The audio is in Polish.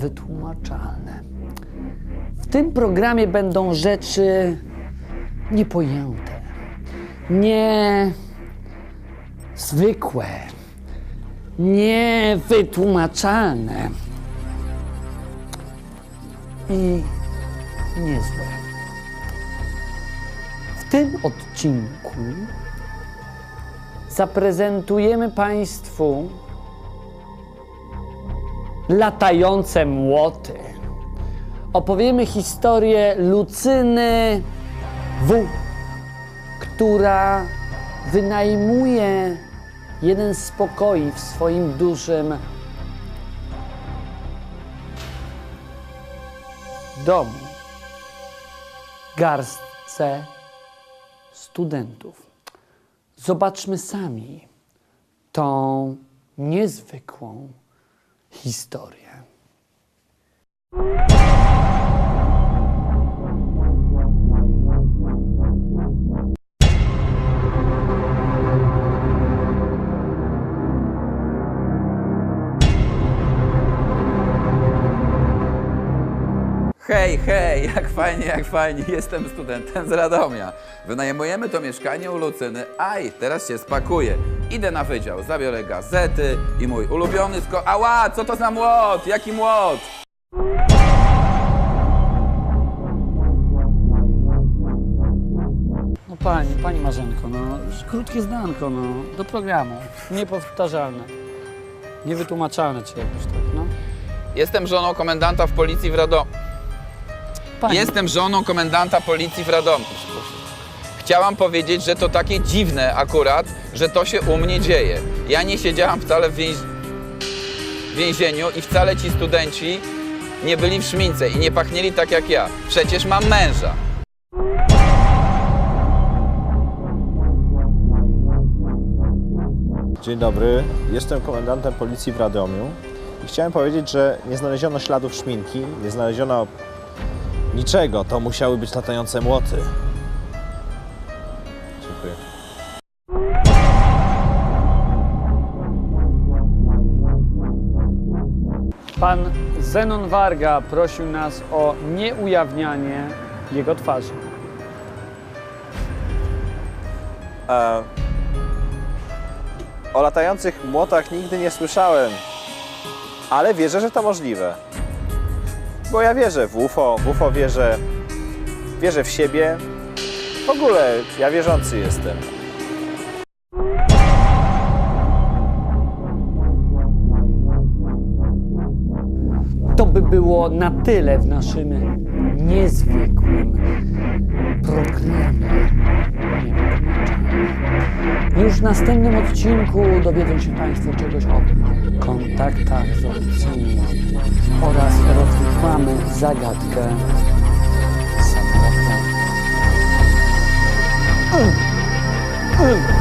niewytłumaczalne. W tym programie będą rzeczy niepojęte, nie zwykłe, niewytłumaczalne i niezłe. W tym odcinku zaprezentujemy Państwu latające młoty. Opowiemy historię Lucyny W, która wynajmuje jeden z pokoi w swoim dużym domu garstce studentów. Zobaczmy sami tą niezwykłą historię. Hej, hej, jak fajnie, jak fajnie, jestem studentem z Radomia. Wynajmujemy to mieszkanie u Lucyny. Aj, teraz się spakuję. Idę na wydział, zabiorę gazety i mój ulubiony sko... Ała, co to za młot? Jaki młot? No pani, pani Marzenko, no już krótkie zdanko, no, do programu. Niepowtarzalne. Niewytłumaczalne czy jakoś tak, no. Jestem żoną komendanta w policji w Radomiu. Pani, Jestem żoną komendanta policji w Radomiu. Chciałam powiedzieć, że to takie dziwne akurat, że to się u mnie dzieje. Ja nie siedziałam wcale w, więź... w więzieniu i wcale ci studenci nie byli w szmince i nie pachnieli tak jak ja. Przecież mam męża. Dzień dobry, jestem komendantem policji w Radomiu i chciałem powiedzieć, że nie znaleziono śladów szminki, nie znaleziono niczego, to musiały być latające młoty. Dziękuję. pan Zenon Warga prosił nas o nieujawnianie jego twarzy. E, o latających młotach nigdy nie słyszałem, ale wierzę, że to możliwe. Bo ja wierzę w UFO, w UFO wierzę, wierzę w siebie. W ogóle ja wierzący jestem. To by było na tyle w naszym niezwykłym w następnym odcinku dowiedzą się Państwo czegoś o kontaktach z obcymi oraz rozwiązamy zagadkę samolotu.